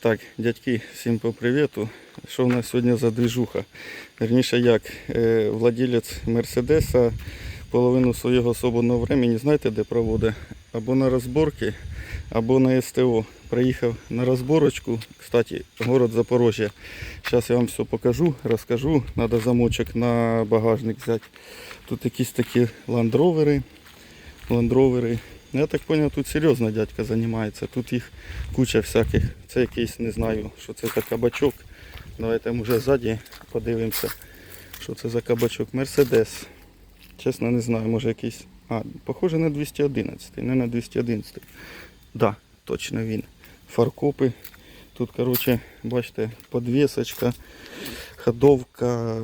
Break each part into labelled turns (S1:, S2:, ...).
S1: Так, дядьки, всім по привіту. Що в нас сьогодні за движуха? Верніше як, е, владелець Мерседеса половину свого свободного времени, знаєте, де проводить? Або на розборки, або на СТО. Приїхав на розборочку, кстати, город Запорожжя. Зараз я вам все покажу, розкажу. Треба замочок на багажник взяти. Тут якісь такі ландровери, ландровери. Я так зрозумів, тут серйозно дядька займається. Тут їх куча всяких. Це якийсь, не знаю, що це за кабачок. Давайте вже ззаді подивимося, що це за кабачок. Мерседес. Чесно, не знаю, може якийсь. А, похоже на 211, не на 211. Да, точно він. Фаркопи. Тут, коротше, бачите, подвісочка, ходовка.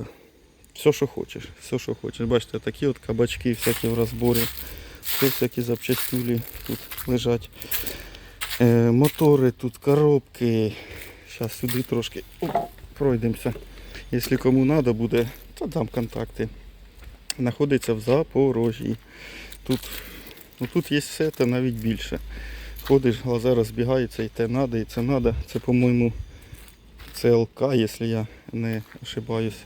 S1: Все, що хочеш. Все, що хочеш. Бачите, такі от кабачки всякі в розборі. Все всякі запчастюлі тут лежать. Е, мотори тут, коробки. Зараз сюди трошки пройдемося. Якщо кому треба буде, то дам контакти. Знаходиться в Запорожжі. Тут, ну, тут є все, та навіть більше. Ходиш, глаза розбігаються, і те треба, і це треба. Це, по-моєму, ЦЛК, якщо я не ошибаюсь.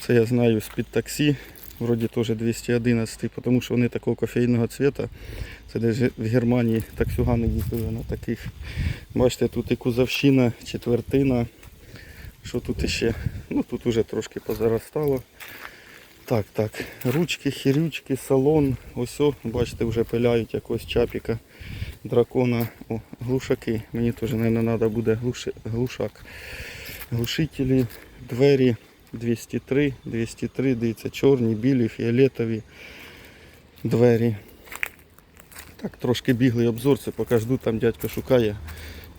S1: Це я знаю з-під таксі. Вроді теж 211, тому що вони такого кофейного цвіта. Це десь в Германії таксюгани їздили на таких. Бачите, тут і кузовщина, четвертина. Що тут іще? Ну тут вже трошки позаростало. Так, так. Ручки, хірючки, салон. Ось, бачите, вже пиляють якогось чапіка, дракона. О, глушаки. Мені теж, мабуть, треба буде глушак. Глушителі, двері 203, 203, дивіться, чорні, білі, фіолетові двері. Так, трошки біглий обзор, це поки жду, там дядько шукає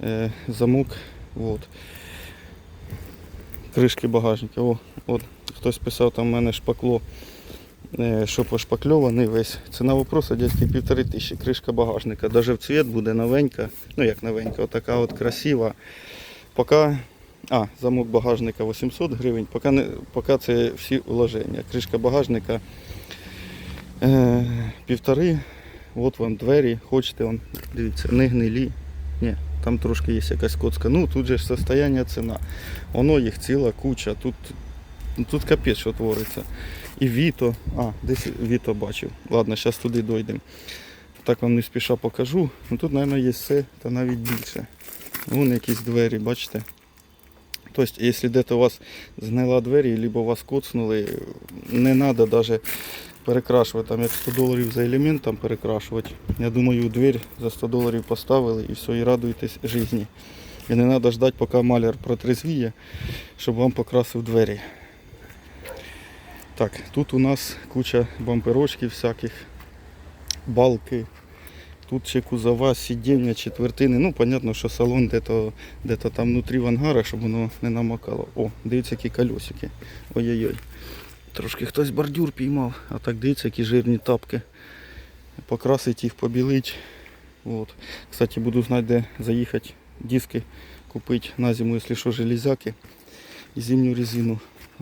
S1: е, замок. От. Кришки багажника. О, от хтось писав, там в мене шпакло, е, що пошпакльований весь. Ціна вопроса дядьки півтори тисячі. Кришка багажника. Даже в цвіт буде новенька. Ну як новенька, отака от красива. Поки а, замок багажника 800 гривень, поки, не, поки це всі вложення. Кришка багажника е, півтори. От вам двері, хочете, он, дивіться, не гнилі. Ні, там трошки є якась коцка. Ну тут же ж состояння ціна. Воно їх ціла куча. Тут, тут капець, що твориться. І Віто. А, десь Віто бачив. Ладно, зараз туди дойдемо. Так вам не спіша покажу. Ну тут, мабуть, є все, та навіть більше. Вон якісь двері, бачите. Тобто, якщо десь у вас згнила двері, або вас коцнули, не треба навіть перекрашувати, там як 100 доларів за елемент там перекрашувати. Я думаю, двір за 100 доларів поставили і все, і радуйтесь житті. І не треба ждати, поки маляр протрезвіє, щоб вам покрасив двері. Так, тут у нас куча бамперочків всяких, балки. Тут ще кузова, сидіння, четвертини. Ну, понятно, що салон де-то, де-то там внутрі в ангарах, щоб воно не намокало. О, дивіться, які колесики. Ой-ой-ой. Трошки хтось бордюр піймав, а так дивіться, які жирні тапки. Покрасить їх, побілить. От. Кстати, буду знати, де заїхати диски купити на зиму, якщо що, железяки і зимню резину.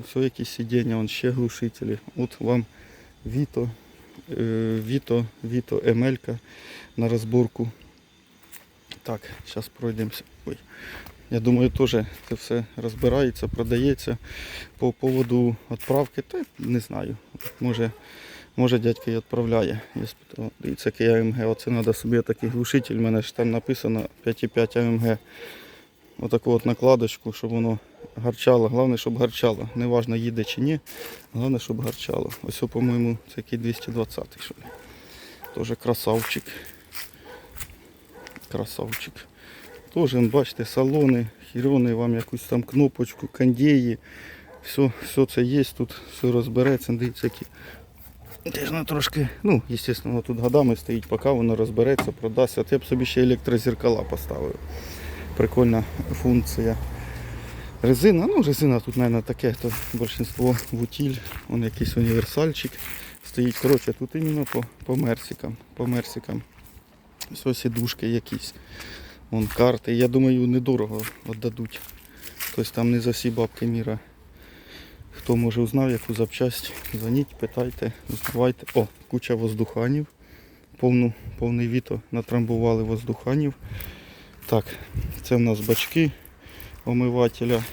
S1: Все якісь сидіння, вон ще глушителі. От вам Віто, Віто, Віто Емелька на розборку. Так, зараз пройдемося. Ой. Я думаю, теж це все розбирається, продається. По поводу відправки, та не знаю. Може, може дядько і відправляє. Дивіться, який АМГ. Оце треба собі такий глушитель. У мене ж там написано 5,5 АМГ. Отаку от накладочку, щоб воно гарчало. Головне, щоб гарчало. Неважно їде чи ні. Головне, щоб гарчало. Ось, по-моєму, це який 220 що ли. Теж красавчик. Красавчик. Теж, бачите, салони, хірони, вам якусь там кнопочку, кондеї. Все, все це є, тут все розбереться, дивіться, які. Теж воно трошки, ну, звісно, тут годами стоїть, поки воно розбереться, продасться. От я б собі ще електрозеркала поставив. Прикольна функція. Резина, ну резина тут, мабуть, таке, то більшинство вутіль, вон якийсь універсальчик стоїть. Коротше, тут іменно по, по мерсикам. По мерсикам. Все сідушки якісь. Вон карти. Я думаю, недорого віддадуть. Тобто там не за всі бабки міра. Хто може узнав, яку запчасть, дзвоніть, питайте, узнавайте. О, куча воздуханів. Повну, повний віто натрамбували воздуханів. Так, це в нас бачки омивателя.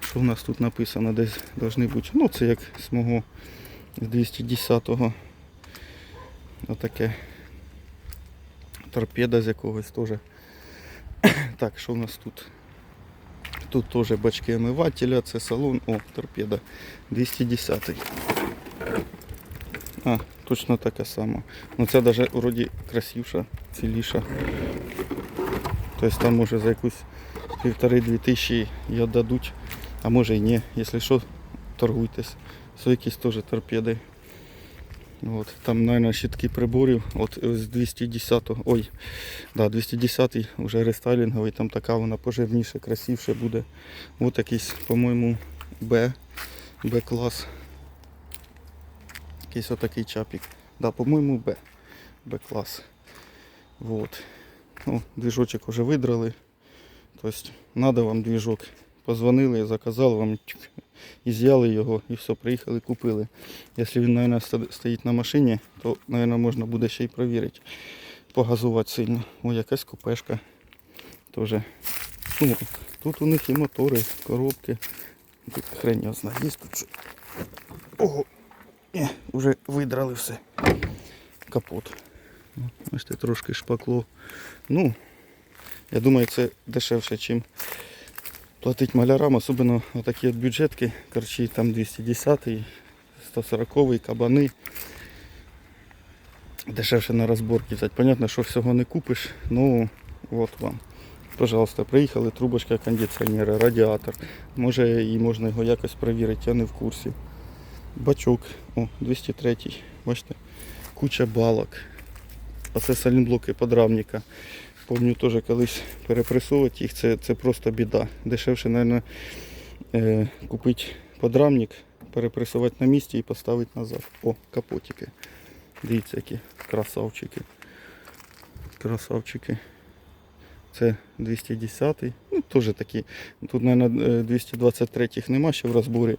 S1: Що в нас тут написано? Десь повинні бути. Ну, це як з мого з 210-го. Отаке. Торпеда з якогось теж. Так, що в нас тут? Тут теж бачки омивателя, це салон. О, торпеда. 210. А, точно така сама. Ну це навіть вроді красивша, ціліша. Тобто там може за якусь півтори-дві тисячі і віддадуть, а може і ні. Якщо що, торгуйтесь. Це якісь теж торпеди. От, там, мабуть, щитки приборів. От з 210-го. Ой, да, 210-й вже рестайлінговий, там така вона пожирніше, красивше буде. От якийсь, по-моєму, Б, Б-клас. Якийсь отакий чапік. Да, по-моєму, Б. Б-клас. Вот. Ну, двіжочок вже видрали. Тобто, треба вам двіжок. Позвонили, заказали вам тьк, і з'яли його, і все, приїхали, купили. Якщо він, мабуть, стоїть на машині, то, мабуть, можна буде ще й перевірити. Погазувати сильно. О, якась купешка. Тоже. Ну, тут у них і мотори, коробки. Тут хрень його знає. Є тут? Ого! Е, вже видрали все. Капот. Бачите, трошки шпакло. Ну, я думаю, це дешевше, ніж платити малярам, особливо отакі от бюджетки, корчі там 210 140 кабани. Дешевше на розборки взяти. Понятно, що всього не купиш, ну от вам. Пожалуйста, приїхали, трубочка кондиціонера, радіатор. Може і можна його якось перевірити, я не в курсі. Бачок, о, 203 бачите, куча балок. Оце салінблоки подрамника. Помню теж колись перепресовувати їх, це, це просто біда. Дешевше, мабуть, е, купити подрамник, перепресувати на місці і поставити назад. О, капотики. Дивіться, які красавчики. Красавчики. Це 210 Ну, теж такі. Тут, мабуть, 223 нема ще в розборі,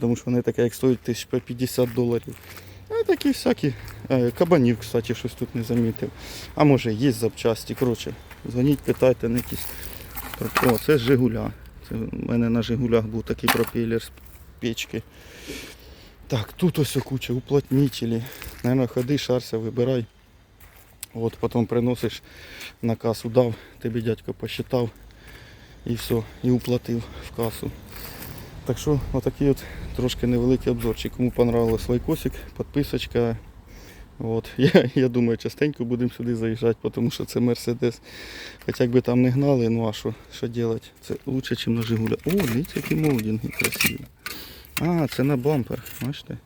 S1: тому що вони таке, як стоять тисяч по 50 доларів. А такі всякі. Е, Кабанів, кстати, щось тут не замітив. А може є запчасті. Коротше, дзвоніть, питайте на якісь. О, це Жигуля. Це в мене на Жигулях був такий пропелер з печки. Так, тут ось куча уплотнителі. Наверное, ходи, шарся, вибирай. От потім приносиш на касу дав, тобі дядько посчитав і все, і уплатив в касу. Так що отакий от трошки невеликий обзорчик. Кому понравилось лайкосик, підписочка. От. Я, я думаю, частенько будемо сюди заїжджати, тому що це Мерседес. Хоча якби там не гнали, ну а що, що робити? Це краще, ніж на Жигуля. О, дивіться, які молдинги красиві. А, це на бампер, бачите?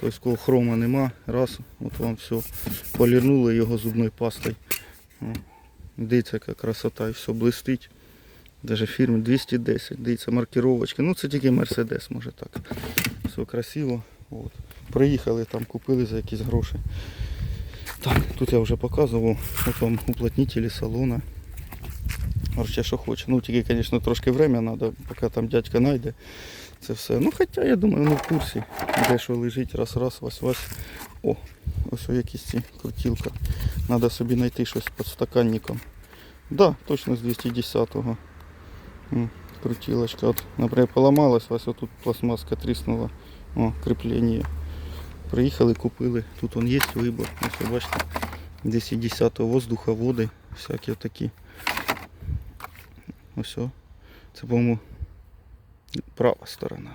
S1: Тобто, кого хрома нема, раз, от вам все. Полірнули його зубною пастою. Дивіться, яка красота, і все блистить. Даже фірми 210, дивіться, маркировочки. Ну це тільки Мерседес може так. Все красиво. От. Приїхали там, купили за якісь гроші. Так, тут я вже показував. От вам уплотнителі салона. Короче, що хоче. Ну тільки, звісно, трошки время треба, поки там дядька знайде це все. Ну хоча я думаю, вони в курсі, де що лежить, раз, раз, вась, вась. О, ось якісь ці крутілка. Треба собі знайти щось під стаканником. Да, точно з 210-го. Крутилочка. От, наприклад, поламалась, ось отут пластмаска тріснула. О, кріплення. Приїхали, купили. Тут он вибор. Ось ви бачите. 210 воздуховоди, всякі такі. Ось. Це, по-моєму, права сторона.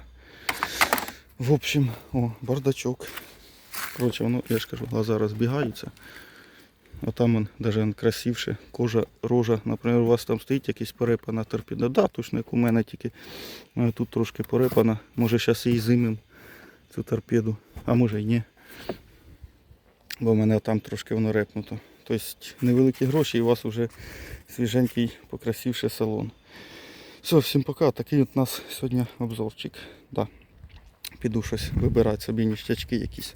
S1: В общем, о, бардачок. Короче, воно, я ж кажу, глаза розбігаються. А там он даже красивше. Кожа, рожа. Наприклад, у вас там стоїть якийсь порепана торпеда. Да, точно як у мене тільки тут трошки порепана. Може зараз її зимим цю торпеду, а може й ні. Бо в мене там трошки воно репнуто. Тобто невеликі гроші і у вас вже свіженький, покрасивший салон. Все, всім пока. Такий от у нас сьогодні обзорчик. Да. Піду щось вибирати собі ніштячки якісь.